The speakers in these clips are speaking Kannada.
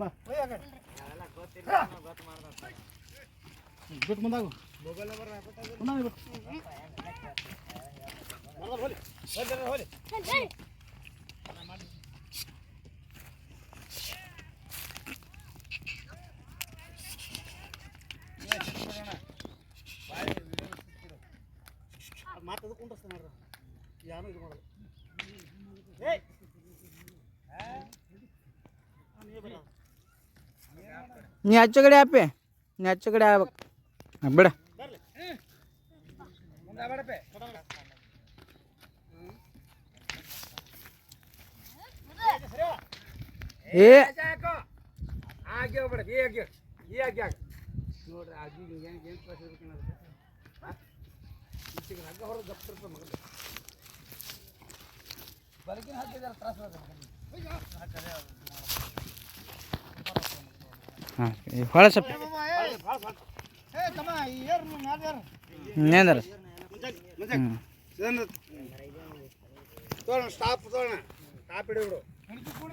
ಬಾ. ಬಿಟ್ಟು ಮುಂದಾಗು ಮಾತದು ಕುಂಡ್ರಸ್ತಾನೆ ಯಾರು ಇದು ಮಾಡೋದು ಏಯ್! ನೀ ಆಚೆ ಕಡೆ ಆಪೆ ನೀ ಆಚೆ ಕಡೆ ಆಗ್ಬೇಕು ಹಾಂ ಬಿಡ ಏ ಆಗಿ ಹೋಗ್ಬೇಡ ಈ ಆಗಿ ಈ ಆಗಿ ಆಗ ನೋಡ್ರಿ ಆಗಿ ಏನು ಏನು ತ್ರಾಸ ಇರ್ಬೇಕು ಅನ್ನೋದಕ್ಕೆ ಈಚೆಗೆ ಹಗ್ಗ ಹೊರಗೆ ಗಪ್ಪ ಮಗಲು ಬಲಕಿನ ಹಾಕಿದ್ರೆ ತ್ರಾಸ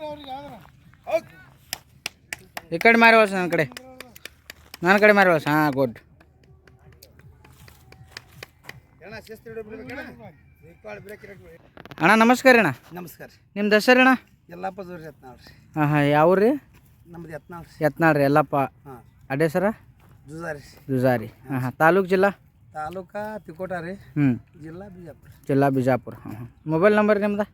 ಅವ್ರಿಗೆ ಯಾವ್ದಾರ ಹೌದು ಈ ಕಡೆ ಮಾರಿ ಹೊಳ್ಸ ನನ್ನ ಕಡೆ. ನನ್ನ ಕಡೆ ಮಾರಿ ಹೊಳ್ಸ. ಹಾಂ ಗುಡ್ ಅಣ್ಣ ನಮಸ್ಕಾರ ಅಣ್ಣ. ನಮಸ್ಕಾರ ನಿಮ್ಮ ಹೆಸರು ಅಣ್ಣ? ಎಲ್ಲಪ್ಪ ಜೋರಿ ಹಾಂ ಹಾಂ ಯಾವ ರೀ? ನಮ್ದು ಯತ್ನಾಳ್ ರೀ ಯತ್ನಾಳ್ ರೀ ಎಲ್ಲಪ್ಪ ಹಾಂ. ಅಡ್ಡೆ ಸರ ಜುಜಾರಿ ಜುಜಾರಿ. ಹಾಂ. ಹಾಂ ತಾಲೂಕು ಜಿಲ್ಲಾ? ತಾಲೂಕಾ ತಿಕೋಟ ರೀ. ಹ್ಞೂ ಜಿಲ್ಲಾ ಬಿಜಾಪುರ. ಜಿಲ್ಲಾ ಬಿಜಾಪುರ. ಹಾಂ ಹಾಂ. ಮೊಬೈಲ್ ನಂಬರ್ ನಿಮ್ದು?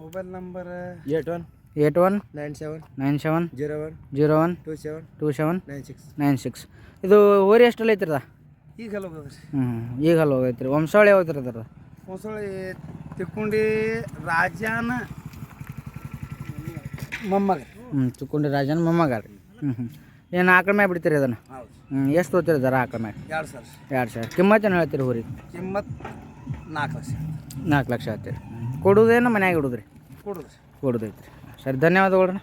Mobile number eight one eight one nine seven nine seven zero one zero one two seven two seven nine six. Nine six. ಇದು ಓರಿ ಎಷ್ಟಲ್ಲಿ ಐತ್ರದ ಈಗ ಹೋಗೋದ್ರಿ ಹ್ಞೂ ಈಗ ಅಲ್ಲಿ ಹೋಗೈತ್ರಿ? ವಂಶಾವಳಿ ಯಾವ್ದು ವಂಶಾವಳಿ ಹೊಸಳಿ ತಿಕ್ಕೊಂಡಿ ರಾಜಾನ ಮೊಮ್ಮಗ. ಹ್ಞೂ ಚುಕ್ಕೊಂಡಿ ರಾಜನ ಮೊಮ್ಮಗ ರೀ. ಹ್ಞೂ ಹ್ಞೂ ಏನು ಆಕಳ ಮ್ಯಾಗ ಬಿಡ್ತೀರಿ ಅದನ್ನು? ಹ್ಞೂ ಎಷ್ಟು ತೊಗೊತೀರಿ ಸರ್ ಆಕಳ ಮ್ಯಾಗ? ಎರಡು ಸಾವಿರ ಎರಡು ಸಾವಿರ ಕಿಮ್ಮತ್ತು ಏನು ಹೇಳ್ತೀರಿ ಹೂರಿ ಕಿಮ್ಮತ್ ನಾಲ್ಕು ಲಕ್ಷ. ನಾಲ್ಕು ಲಕ್ಷ ಹೇಳ್ತೀರಿ. ಕೊಡೋದೇನು ಮನ್ಯಾಗ ಇಡೋದ್ರಿ? ಕೊಡುದ್ರಿ ಕೊಡೋದೈತ್ರಿ. ಸರಿ ಧನ್ಯವಾದಗಳು